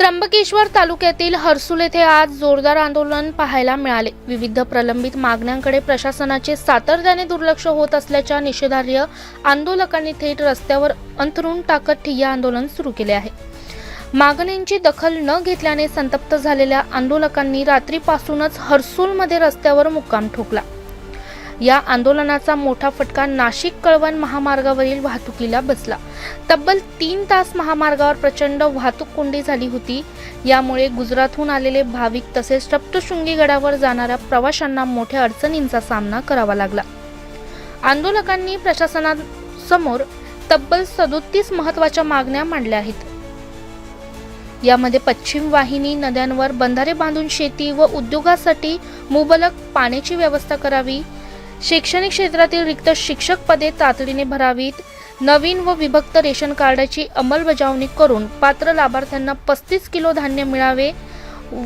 त्र्यंबकेश्वर तालुक्यातील हर्सुल येथे आज जोरदार आंदोलन पाहायला मिळाले. विविध प्रलंबित मागण्यांकडे प्रशासनाचे सातत्याने दुर्लक्ष होत असल्याच्या निषेधार्ह आंदोलकांनी थेट रस्त्यावर अंथरून टाकत ठिय्या आंदोलन सुरू केले आहे. मागण्यांची दखल न घेतल्याने संतप्त झालेल्या आंदोलकांनी रात्रीपासूनच हर्सुलमध्ये रस्त्यावर मुक्काम ठोकला. या आंदोलनाचा मोठा फटका नाशिक कळवण महामार्गावरील वाहतुकीला बसला. तब्बल तीन तास महामार्गावर प्रचंड वाहतूक कोंडी झाली होती. यामुळे गुजरातहून आलेले भाविक तसेच सप्तशृंगी गडावर जाणाऱ्या प्रवाशांना मोठ्या अडचणींचा सामना करावा लागला. आंदोलकांनी प्रशासनासमोर तब्बल सदोतीस महत्त्वाच्या मागण्या मांडल्या आहेत. यामध्ये पश्चिम वाहिनी नद्यांवर बंधारे बांधून शेती व उद्योगासाठी मुबलक पाण्याची व्यवस्था करावी शैक्षणिक क्षेत्रातील रिक्त शिक्षक पदे तातडीने भरावीत. नवीन व विभक्त रेशन कार्डाची अंमलबजावणी करून पात्र लाभार्थ्यांना पस्तीस किलो धान्य मिळावे.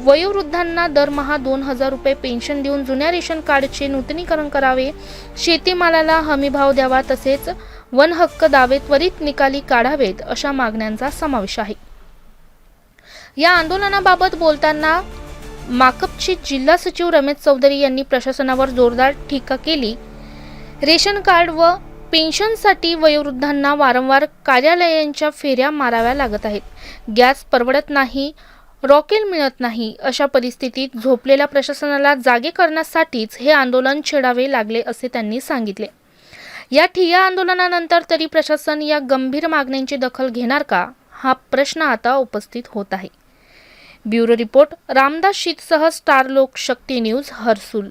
वयोवृद्धांना दरमहा दोन हजार रुपये पेन्शन देऊन जुन्या रेशन कार्डचे नूतनीकरण करावे. शेतीमालाला हमीभाव द्यावा तसेच वन हक्क दावे त्वरित निकाली काढावेत अशा मागण्यांचा समावेश आहे. या आंदोलनाबाबत बोलताना माकपचे जिल्हा सचिव रमेश चौधरी यांनी प्रशासनावर जोरदार टीका केली. रेशन कार्ड व पेन्शनसाठी वयोवृद्धांना वारंवार कार्यालयांच्या फेऱ्या माराव्या लागत आहेत. गॅस परवडत नाही रॉकेल मिळत नाही अशा परिस्थितीत झोपलेल्या प्रशासनाला जागे करण्यासाठीच हे आंदोलन छेडावे लागले असे त्यांनी सांगितले. या ठिय्या आंदोलनानंतर तरी प्रशासन या गंभीर मागण्यांची दखल घेणार का? हा प्रश्न आता उपस्थित होत आहे. ब्युरो रिपोर्ट रामदास शीतसह स्टार लोक शक्ती न्यूज हर्सुल